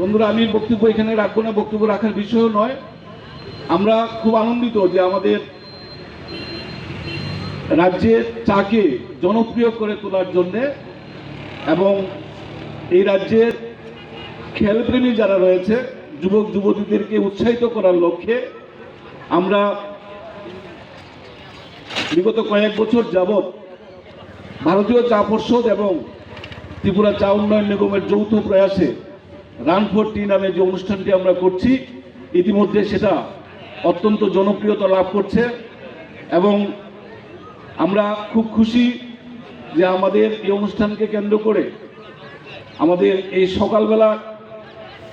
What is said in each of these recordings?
বন্ধুরা, আমি বক্তব্য এখানে রাখব না, বক্তব্য রাখার বিষয়ও নয়। আমরা খুব আনন্দিত যে আমাদের রাজ্যের চাকে জনপ্রিয় করে তোলার জন্যে এবং এই রাজ্যের খেলপ্রেমী যারা রয়েছে, যুবক, যুবতীদেরকে উৎসাহিত করার লক্ষ্যে আমরা বিগত কয়েক বছর যাবৎ ভারতীয় চা পর্ষদ এবং ত্রিপুরা চা উন্নয়ন নিগমের যৌথ প্রয়াসে রান ফর টি নামে যে অনুষ্ঠানটি আমরা করছি, ইতিমধ্যে সেটা অত্যন্ত জনপ্রিয়তা লাভ করছে এবং আমরা খুব খুশি যে আমাদের এই অনুষ্ঠানকে কেন্দ্র করে আমাদের এই সকালবেলা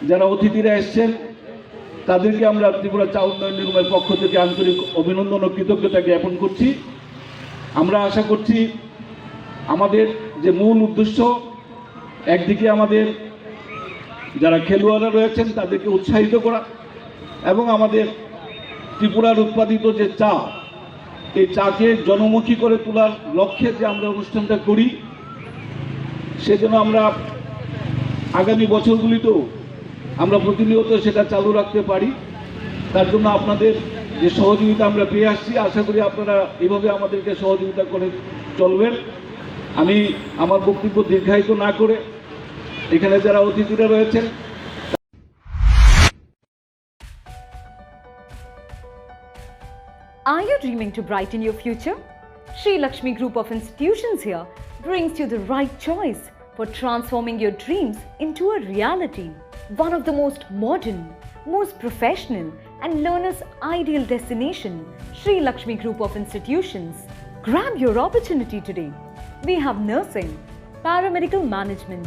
যারা অতিথিরা এসছেন, তাদেরকে আমরা ত্রিপুরা চা উন্নয়ন নিগমের পক্ষ থেকে আন্তরিক অভিনন্দন ও কৃতজ্ঞতা জ্ঞাপন করছি। আমরা আশা করছি আমাদের যে মূল উদ্দেশ্য, একদিকে আমাদের যারা খেলোয়াড়রা রয়েছেন তাদেরকে উৎসাহিত করা এবং আমাদের ত্রিপুরার উৎপাদিত যে চা, এই চাকে জনমুখী করে তোলার লক্ষ্যে যে আমরা অনুষ্ঠানটা করি, সেজন্য আমরা আগামী বছরগুলিতেও আমরা প্রতিনিয়ত সেটা চালু রাখতে পারি। তার জন্য আপনাদের যে সহযোগিতা আমরা পেয়ে আসছি, আশা করি আপনারা এভাবে আমাদেরকে সহযোগিতা করে চলবেন। আমি আমার বক্তব্য দীর্ঘায়িত না করে এখানে যারা অতিথিরা রয়েছেন Are you dreaming to brighten your future? Sri Lakshmi Group of Institutions here brings you the right choice for transforming your dreams into a reality. One of the most modern, most professional, and learners' ideal destination, Sri Lakshmi Group of Institutions. Grab your opportunity today. We have nursing, paramedical management,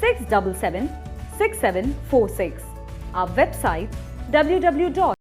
677 6746. Our website www